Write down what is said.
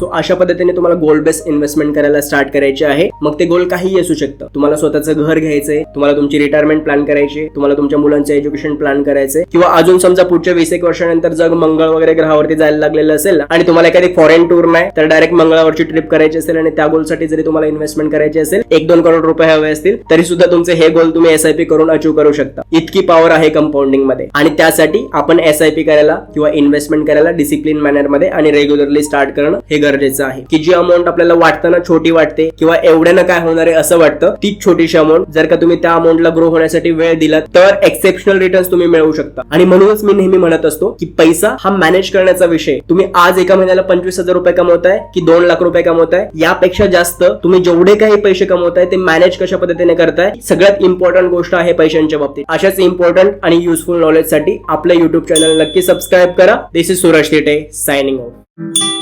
So अशा पद्धतीने तुम्हाला गोल बेस्ट इन्व्हेस्टमेंट करायला स्टार्ट करायचे आहे. मग ते गोल काहीही असू शकतं. तुम्हाला स्वतःचं घर घ्यायचंय तुम्हाला तुमची रिटायरमेंट प्लॅन करायची तुम्हाला तुमच्या मुलांचं एज्युकेशन प्लॅन करायचंय किंवा अजून समजा पुढच्या वीस एक वर्षानंतर जग मंगळ वगैरे ग्रहावरती जायला लागलेलं असेल आणि तुम्हाला एखादी फॉरेन टूर नाही तर डायरेक्ट मंगळावरची ट्रिप करायची असेल आणि त्या गोलसाठी जरी तुम्हाला इन्व्हेस्टमेंट करायची असेल एक दोन करोड रुपये हवे असतील तरी सुद्धा तुमचे हे गोल तुम्ही एसआयपी करून अचीव्ह करू शकता. इतकी पॉवर आहे कंपाऊंडिंगमध्ये. आणि त्यासाठी आपण एसआयपी करायला किंवा इन्व्हेस्टमेंट करायला डिसिप्लिन मॅनरमध्ये आणि रेग्युलरली स्टार्ट करणं हे गरजेचं आहे. की जी अमाऊंट आपल्याला वाटताना छोटी वाटते किंवा एवढ्यानं काय होणार आहे असं वाटतं तीच छोटीशी अमाऊंट जर का तुम्ही त्या अमाऊंटला ग्रो होण्यासाठी वेळ दिला तर एक्सेप्शनल रिटर्न्स तुम्ही मिळवू शकता. आणि म्हणूनच मी नेहमी म्हणत असतो की पैसा हा मॅनेज करण्याचा विषय. तुम्ही आज एका महिन्याला पंचवीस हजार रुपये कमवताय की दोन लाख रुपये कमवताय यापेक्षा जास्त तुम्ही जेवढे काही पैसे कमवताय ते मॅनेज कशा पद्धतीने करताय सगळ्यात इम्पॉर्टंट गोष्ट आहे पैशांच्या बाबतीत. अशाच इम्पॉर्टंट आणि युजफुल नॉलेजसाठी आपल्या युट्यूब चॅनल नक्की सबस्क्राईब करा. This is Suraj Thite signing off